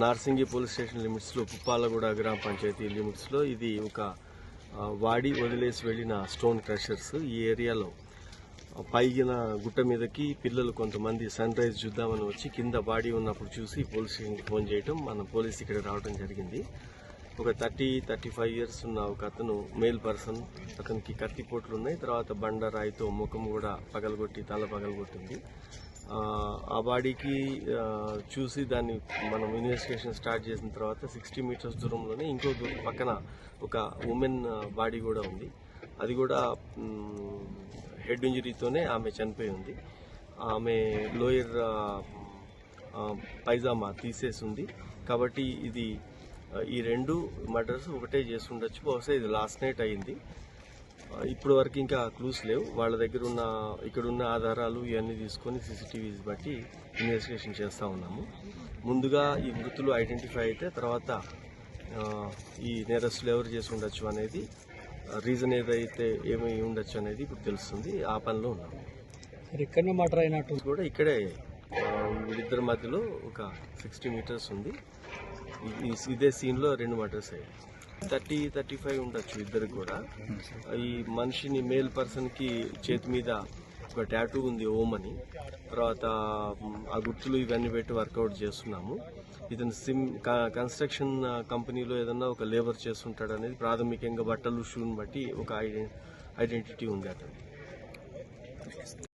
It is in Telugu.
నార్సింగి పోలీస్ స్టేషన్ లిమిట్స్లో పుప్పాలగూడ గ్రామ పంచాయతీ లిమిట్స్లో ఇది ఒక వాడి వదిలేసి వెళ్ళిన స్టోన్ క్రషర్స్ ఈ ఏరియాలో. పైగిన గుట్ట మీదకి పిల్లలు కొంతమంది సన్ రైజ్ చూద్దామని వచ్చి కింద బాడీ ఉన్నప్పుడు చూసి పోలీస్ స్టేషన్కి ఫోన్ చేయటం మన పోలీస్ ఇక్కడ రావడం జరిగింది. ఒక థర్టీ థర్టీ ఫైవ్ ఇయర్స్ ఉన్న ఒక అతను మేల్ పర్సన్ అతనికి కత్తిపోట్లు ఉన్నాయి తర్వాత బండ రాయితో ముఖం కూడా పగలగొట్టి తల పగలగొట్టింది. ఆ, బాడీకి చూసి దాన్ని మనం ఇన్వెస్టిగేషన్ స్టార్ట్ చేసిన తర్వాత సిక్స్టీ మీటర్స్ దూరంలోనే ఇంకో దూరం పక్కన ఒక ఉమెన్ బాడీ కూడా ఉంది. అది కూడా హెడ్ ఇంజరీతోనే ఆమె చనిపోయి ఉంది. ఆమె లోయర్ పైజామా తీసేసి ఉంది. కాబట్టి ఇది ఈ రెండు మర్డర్స్ ఒకటే చేసి ఉండొచ్చు. బహుశా ఇది లాస్ట్ నైట్ అయింది. ఇప్పుడు వరకు ఇంకా క్లూస్ లేవు. వాళ్ళ దగ్గర ఉన్న ఇక్కడ ఉన్న ఆధారాలు ఇవన్నీ తీసుకొని సీసీటీవీస్ బట్టి ఇన్వెస్టిగేషన్ చేస్తూ ఉన్నాము. ముందుగా ఈ మృతులు ఐడెంటిఫై అయితే తర్వాత ఈ నేరస్తులు ఎవరు చేసి ఉండొచ్చు అనేది రీజన్ ఏదైతే ఏమి ఉండొచ్చు అనేది ఇప్పుడు తెలుస్తుంది. ఆ పనిలో ఉన్నాము ఇక్కడనే మటర్ అయినట్టు కూడా ఇక్కడే వీళ్ళిద్దరి మధ్యలో ఒక సిక్స్టీ మీటర్స్ ఉంది. ఇదే సీన్లో రెండు మర్డర్స్ అయ్యాయి. థర్టీ థర్టీ ఫైవ్ ఉండొచ్చు ఇద్దరు కూడా. ఈ మనిషిని మేల్ పర్సన్కి చేతి మీద ఒక టాటూ ఉంది ఓమ్ అని తర్వాత ఆ గుర్తులు ఇవన్నీ పెట్టి వర్కౌట్ చేస్తున్నాము. ఇతను సిమ్ కన్స్ట్రక్షన్ కంపెనీలో ఏదన్నా ఒక లేబర్ చేస్తుంటాడు అనేది ప్రాథమికంగా బట్టలు షూని బట్టి ఒక ఐడెంటిటీ ఉంది అతను.